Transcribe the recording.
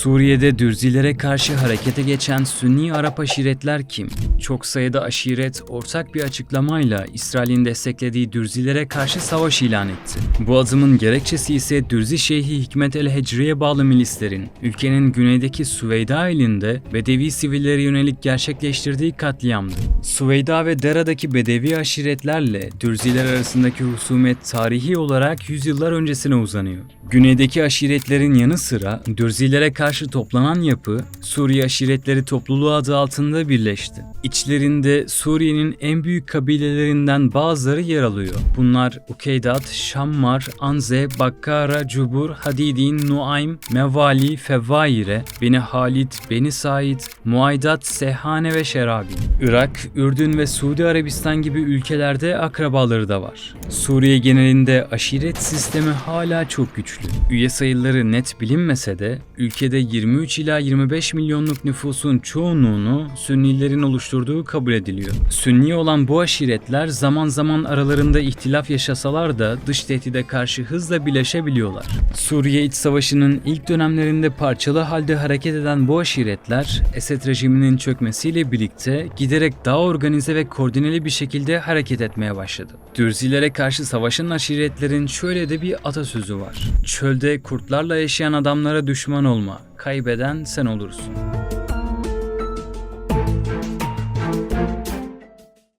Suriye'de Dürzilere karşı harekete geçen Sünni Arap aşiretler kim? Çok sayıda aşiret ortak bir açıklamayla İsrail'in desteklediği Dürzilere karşı savaş ilan etti. Bu adımın gerekçesi ise Dürzi Şeyhi Hikmet el Hecri'ye bağlı milislerin ülkenin güneydeki Süveyda ilinde Bedevi sivillere yönelik gerçekleştirdiği katliamdı. Süveyda ve Dera'daki Bedevi aşiretlerle Dürziler arasındaki husumet tarihi olarak yüzyıllar öncesine uzanıyor. Güneydeki aşiretlerin yanı sıra Dürzilere karşı toplanan yapı Suriye Aşiretleri Topluluğu adı altında birleşti. İçlerinde Suriye'nin en büyük kabilelerinden bazıları yer alıyor. Bunlar Ukeydat, Şammar, Anze, Bakkara, Cubur, Hadidin, Nuaym, Mevali, Fevvaire, Beni Halid, Beni Said, Muaydat, Sehane ve Şerabi. Irak, Ürdün ve Suudi Arabistan gibi ülkelerde akrabaları da var. Suriye genelinde aşiret sistemi hala çok güçlü. Üye sayıları net bilinmese de ülkede 23 ila 25 milyonluk nüfusun çoğunluğunu Sünnilerin oluşturduğu kabul ediliyor. Sünni olan bu aşiretler zaman zaman aralarında ihtilaf yaşasalar da dış tehdide karşı hızla birleşebiliyorlar. Suriye İç Savaşı'nın ilk dönemlerinde parçalı halde hareket eden bu aşiretler Esed rejiminin çökmesiyle birlikte giderek daha organize ve koordineli bir şekilde hareket etmeye başladı. Dürzilere karşı savaşan aşiretlerin şöyle de bir atasözü var. Çölde kurtlarla yaşayan adamlara düşman olma, kaybeden sen olursun.